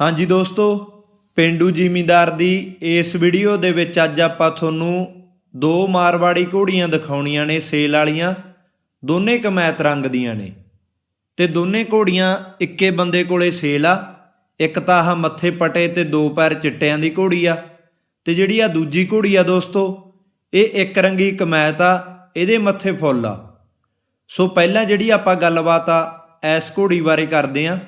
ਹਾਂਜੀ ਦੋਸਤੋ, ਪਿੰਡੂ ਜ਼ਿਮੀਂਦਾਰ ਦੀ ਇਸ ਵੀਡੀਓ ਦੇ ਵਿੱਚ ਅੱਜ ਆਪਾਂ ਤੁਹਾਨੂੰ ਦੋ ਮਾਰਵਾੜੀ ਘੋੜੀਆਂ ਦਿਖਾਉਣੀਆਂ ਨੇ, ਸੇਲ ਵਾਲੀਆਂ, ਦੋਨੇ ਕਮੈਤ ਰੰਗ ਦੀਆਂ ਨੇ। ਤੇ ਦੋਨੇ ਘੋੜੀਆਂ ਇੱਕੇ ਬੰਦੇ ਕੋਲੇ ਸੇਲ ਆ, ਇੱਕ ਤਾਂ ਆਹ ਮੱਥੇ ਪਟੇ ਤੇ ਦੋ ਪੈਰ ਚਿੱਟਿਆਂ ਦੀ ਘੋੜੀ ਆ। ਤੇ ਜਿਹੜੀ ਆ ਦੂਜੀ ਘੋੜੀ ਆ ਦੋਸਤੋ, ਇਹ ਇੱਕ ਰੰਗੀ ਕਮੈਤ ਆ, ਇਹਦੇ ਮੱਥੇ ਫੁੱਲ ਆ। ਸੋ ਪਹਿਲਾਂ ਜਿਹੜੀ ਆਪਾਂ ਗੱਲਬਾਤ ਆ ਐਸ ਘੋੜੀ ਬਾਰੇ ਕਰਦੇ ਆ।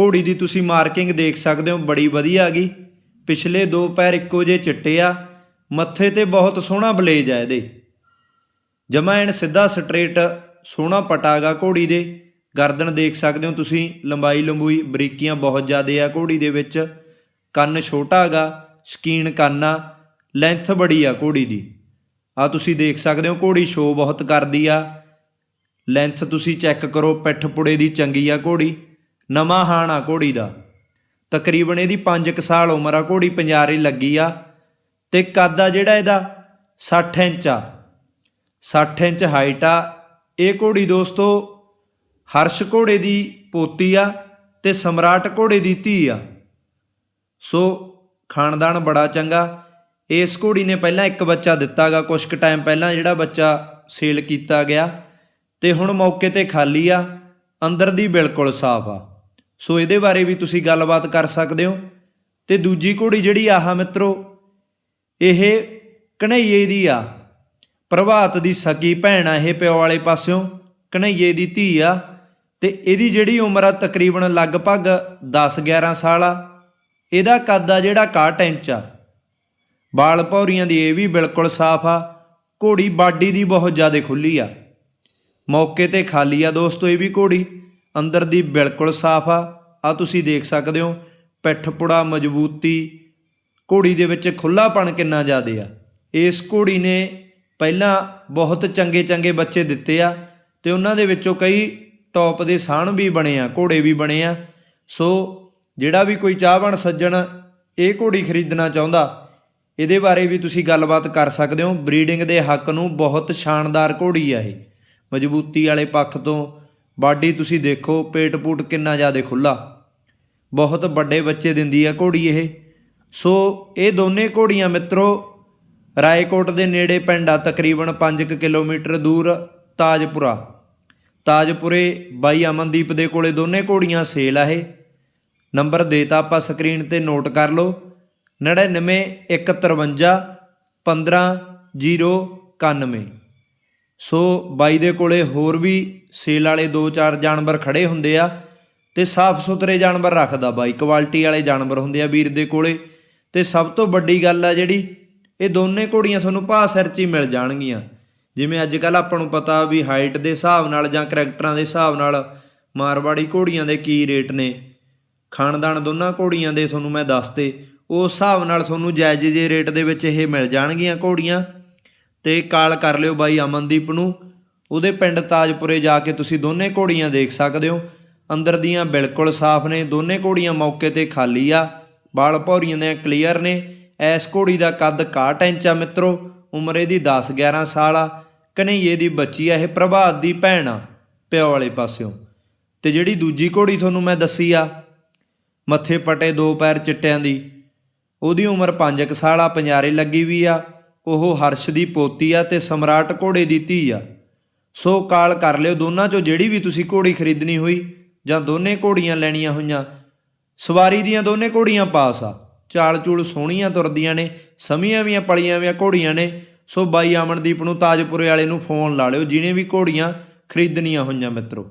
ਘੋੜੀ ਦੀ ਤੁਸੀਂ ਮਾਰਕਿੰਗ ਦੇਖ ਸਕਦੇ ਹੋ, ਬੜੀ ਵਧੀਆ ਹੈਗੀ ਪਿਛਲੇ ਦੋ ਪੈਰ ਇੱਕੋ ਜਿਹੇ ਚਿੱਟੇ ਆ, ਮੱਥੇ ਤੇ ਬਹੁਤ ਸੋਹਣਾ ਬਲੇਜ ਆ ਇਹਦੇ। ਜਮਾ ਐਨ ਸਿੱਧਾ ਸਟ੍ਰੇਟ ਸੋਹਣਾ ਪਟਾਗਾ ਘੋੜੀ ਦੇ। ਗਰਦਨ ਦੇਖ ਸਕਦੇ ਹੋ ਤੁਸੀਂ, ਲੰਬਾਈ ਲੰਬੂਈ, ਬਰੀਕੀਆਂ ਬਹੁਤ ਜ਼ਿਆਦੇ ਆ ਘੋੜੀ ਦੇ ਵਿੱਚ। ਕੰਨ ਛੋਟਾ ਹੈਗਾ ਸ਼ਕੀਨ ਕੰਨ ਆ, ਲੈਂਥ ਬੜੀ ਆ ਘੋੜੀ ਦੀ। ਆ ਤੁਸੀਂ ਦੇਖ ਸਕਦੇ ਹੋ ਘੋੜੀ ਸ਼ੋ ਬਹੁਤ ਕਰਦੀ ਆ। ਲੈਂਥ ਤੁਸੀਂ ਚੈੱਕ ਕਰੋ, ਪਿੱਠ ਪੁੜੇ ਦੀ ਚੰਗੀ ਆ ਘੋੜੀ। ਨਵਾਂ ਹਾਣ ਆ ਘੋੜੀ ਦਾ। ਤਕਰੀਬਨ ਇਹਦੀ 5 ਸਾਲ ਉਮਰ ਆ, ਘੋੜੀ ਪੰਜਾਰੀ ਲੱਗੀ ਆ ਤੇ ਕੱਦ ਆ ਜਿਹੜਾ ਇਹਦਾ 60 ਇੰਚ ਆ। 60 ਇੰਚ ਹਾਈਟ ਆ। ਇਹ ਘੋੜੀ ਦੋਸਤੋ ਹਰਸ਼ ਘੋੜੇ ਦੀ ਪੋਤੀ ਆ ਤੇ ਸਮਰਾਟ ਘੋੜੇ ਦੀ ਧੀ ਆ। ਸੋ ਖਾਨਦਾਨ ਬੜਾ ਚੰਗਾ। ਇਸ ਘੋੜੀ ਨੇ ਪਹਿਲਾਂ ਇੱਕ ਬੱਚਾ ਦਿੱਤਾਗਾ ਕੁਝ ਕੁ ਟਾਈਮ ਪਹਿਲਾਂ ਜਿਹੜਾ ਬੱਚਾ ਸੇਲ ਕੀਤਾ ਗਿਆ ਤੇ ਹੁਣ ਮੌਕੇ ਤੇ ਖਾਲੀ ਆ, ਅੰਦਰ ਦੀ ਬਿਲਕੁਲ ਸਾਫ਼ ਆ। ਸੋ ਇਹਦੇ ਬਾਰੇ ਵੀ ਤੁਸੀਂ ਗੱਲਬਾਤ ਕਰ ਸਕਦੇ ਹੋ। ਤੇ ਦੂਜੀ ਘੋੜੀ ਜਿਹੜੀ ਆਹ ਮਿੱਤਰੋ, ਇਹ ਕਨਈਏ ਦੀ ਆ। ਪ੍ਰਭਾਤ ਦੀ ਸਕੀ ਭੈਣ ਆ ਇਹ ਪਿਓ ਵਾਲੇ ਪਾਸਿਓਂ, ਕਨਈਏ ਦੀ ਧੀ ਆ। ਤੇ ਇਹਦੀ ਜਿਹੜੀ ਉਮਰ ਆ ਤਕਰੀਬਨ ਲਗਭਗ 10 11 ਸਾਲ ਆ। ਇਹਦਾ ਕੱਦ ਆ ਜਿਹੜਾ 61 ਇੰਚ ਆ। ਬਾਲ ਭੌਰੀਆਂ ਦੀ ਇਹ ਵੀ ਬਿਲਕੁਲ ਸਾਫ਼ ਆ। ਘੋੜੀ ਬਾਡੀ ਦੀ ਬਹੁਤ ਜ਼ਿਆਦਾ ਖੁੱਲੀ ਆ। ਮੌਕੇ ਤੇ ਖਾਲੀ ਆ ਦੋਸਤੋ ਇਹ ਵੀ ਘੋੜੀ। ਅੰਦਰ ਦੀ ਬਿਲਕੁਲ ਸਾਫ਼ ਆ। ਆ ਤੁਸੀਂ ਦੇਖ ਸਕਦੇ ਹੋ, ਪਿੱਠ ਪੁੜਾ ਮਜ਼ਬੂਤੀ, ਘੋੜੀ ਦੇ ਵਿੱਚ ਖੁੱਲਾਪਣ ਕਿੰਨਾ ਜ਼ਿਆਦਾ ਆ। ਇਸ ਘੋੜੀ ਨੇ ਪਹਿਲਾਂ ਬਹੁਤ ਚੰਗੇ ਚੰਗੇ ਬੱਚੇ ਦਿੱਤੇ ਆ ਤੇ ਉਹਨਾਂ ਦੇ ਵਿੱਚੋਂ ਕਈ ਟੌਪ ਦੇ ਸਾਣ ਵੀ ਬਣੇ ਆ, ਘੋੜੇ ਵੀ ਬਣੇ ਆ। ਸੋ ਜਿਹੜਾ ਵੀ ਕੋਈ ਚਾਹਵਣ ਸੱਜਣ ਇਹ ਘੋੜੀ ਖਰੀਦਣਾ ਚਾਹੁੰਦਾ, ਇਹਦੇ ਬਾਰੇ ਵੀ ਤੁਸੀਂ ਗੱਲਬਾਤ ਕਰ ਸਕਦੇ ਹੋ। ਬਰੀਡਿੰਗ ਦੇ ਹੱਕ ਨੂੰ ਬਹੁਤ ਸ਼ਾਨਦਾਰ ਘੋੜੀ ਆ ਇਹ। ਮਜ਼ਬੂਤੀ ਵਾਲੇ ਪੱਖ ਤੋਂ ਬਾਡੀ ਤੁਸੀਂ ਦੇਖੋ, ਪੇਟ ਪੂਟ ਕਿੰਨਾ ਜ਼ਿਆਦਾ ਖੁੱਲਾ ਬਹੁਤ ਵੱਡੇ ਬੱਚੇ ਦਿੰਦੀ ਆ ਘੋੜੀ ਇਹ। ਸੋ ਇਹ ਦੋਨੇ ਘੋੜੀਆਂ ਮਿੱਤਰੋ, ਰਾਏਕੋਟ ਦੇ ਨੇੜੇ ਪਿੰਡ ਆ, ਤਕਰੀਬਨ 5 ਕਿਲੋਮੀਟਰ ਦੂਰ, ਤਾਜਪੁਰਾ। ਤਾਜਪੁਰੇ ਬਾਈ ਅਮਨਦੀਪ ਦੇ ਕੋਲੇ ਦੋਨੇ ਘੋੜੀਆਂ ਸੇਲ ਆ ਇਹ। ਨੰਬਰ ਦੇਤਾ ਆਪਾਂ ਸਕਰੀਨ ਤੇ, ਨੋਟ ਕਰ ਲਓ। 99 153 15 091 ਸੋ ਬਾਈ ਦੇ ਕੋਲੇ ਹੋਰ ਵੀ ਸੇਲ ਵਾਲੇ 2-4 ਜਾਨਵਰ ਖੜੇ ਹੁੰਦੇ ਆ ਤੇ ਸਾਫ਼ ਸੁਥਰੇ ਜਾਨਵਰ ਰੱਖਦਾ ਬਾਈ, ਕੁਆਲਿਟੀ ਵਾਲੇ ਜਾਨਵਰ ਹੁੰਦੇ ਆ ਵੀਰ ਦੇ ਕੋਲੇ। ਤੇ ਸਭ ਤੋਂ ਵੱਡੀ ਗੱਲ ਆ ਜਿਹੜੀ, ਇਹ ਦੋਨੇ ਘੋੜੀਆਂ ਤੁਹਾਨੂੰ ਭਾਅ ਸਿਰ 'ਚ ਹੀ ਮਿਲ ਜਾਣਗੀਆਂ। ਜਿਵੇਂ ਅੱਜ ਕੱਲ ਆਪਾਂ ਨੂੰ ਪਤਾ ਵੀ ਹਾਈਟ ਦੇ ਹਿਸਾਬ ਨਾਲ ਜਾਂ ਕਰੈਕਟਰਾਂ ਦੇ ਹਿਸਾਬ ਨਾਲ ਮਾਰਵਾੜੀ ਘੋੜੀਆਂ ਦੇ ਕੀ ਰੇਟ ਨੇ। ਖਾਨਦਾਨ ਦੋਨਾਂ ਘੋੜੀਆਂ ਦੇ ਤੁਹਾਨੂੰ ਮੈਂ ਦੱਸਤੇ, ਉਸ ਹਿਸਾਬ ਨਾਲ ਤੁਹਾਨੂੰ ਜਾਇਜ਼ ਜੇ ਰੇਟ ਦੇ ਵਿੱਚ ਇਹ ਮਿਲ ਜਾਣਗੀਆਂ ਘੋੜੀਆਂ। ਤੇ ਕਾਲ ਕਰ ਲਿਓ ਬਾਈ ਅਮਨਦੀਪ ਨੂੰ। ਉਹਦੇ ਪਿੰਡ ਤਾਜਪੁਰੇ ਜਾ ਕੇ ਤੁਸੀਂ ਦੋਨੇ ਘੋੜੀਆਂ ਦੇਖ ਸਕਦੇ ਹੋ। ਅੰਦਰ ਦੀਆਂ ਬਿਲਕੁਲ ਸਾਫ਼ ਨੇ, ਦੋਨੇ ਘੋੜੀਆਂ ਮੌਕੇ ਤੇ ਖਾਲੀ ਆ। ਬਾਲ ਭੌਰੀਆਂ ਦੇ ਕਲੀਅਰ ਨੇ। ਐਸ ਘੋੜੀ ਦਾ ਕੱਦ 61 ਇੰਚ ਆ ਮਿੱਤਰੋ, ਉਮਰ ਇਹਦੀ 10 11 ਸਾਲ ਆ। ਕਨਈਏ ਦੀ ਬੱਚੀ ਆ, ਇਹ ਪ੍ਰਭਾਤ ਦੀ ਭੈਣ ਆ, ਪਿਓ ਵਾਲੇ ਪਾਸਿਓਂ। ਤੇ ਜਿਹੜੀ ਦੂਜੀ ਘੋੜੀ ਤੁਹਾਨੂੰ ਮੈਂ ਦੱਸੀ ਆ, ਮੱਥੇ ਪਟੇ ਦੋ ਪੈਰ ਚਿੱਟਿਆਂ ਦੀ, ਉਹਦੀ ਉਮਰ 5 ਸਾਲ ਆ, ਪੰਜਾਰੇ ਲੱਗੀ ਵੀ ਆ। ਉਹ ਹਰਸ਼ ਦੀ ਪੋਤੀ ਆ ਤੇ ਸਮਰਾਟ ਘੋੜੇ ਦੀ ਧੀ ਆ। ਸੋ ਕਾਲ ਕਰ ਲਿਓ ਦੋਨਾਂ ਚੋਂ ਜਿਹੜੀ ਵੀ ਤੁਸੀਂ ਘੋੜੀ ਖਰੀਦਣੀ ਹੋਈ ਜਾਂ ਦੋਨੇ ਘੋੜੀਆਂ ਲੈਣੀਆਂ ਹੋਈਆਂ। ਸਵਾਰੀ ਦੀਆਂ ਦੋਨੇ ਘੋੜੀਆਂ ਪਾਸ ਆ। ਚਾਲ ਚੂਲ ਸੋਹਣੀਆਂ ਤੁਰਦੀਆਂ ਨੇ, ਸਮੀਆਂ ਵੀਆਂ ਪਲੀਆਂ ਵੀਆਂ ਘੋੜੀਆਂ ਨੇ। ਸੋ ਬਾਈ ਅਮਨਦੀਪ ਨੂੰ ਤਾਜਪੁਰੇ ਵਾਲੇ ਨੂੰ ਫੋਨ ਲਾ ਲਿਓ, ਜਿਹਨੇ ਵੀ ਘੋੜੀਆਂ ਖਰੀਦਣੀਆਂ ਹੋਈਆਂ ਮਿੱਤਰੋ।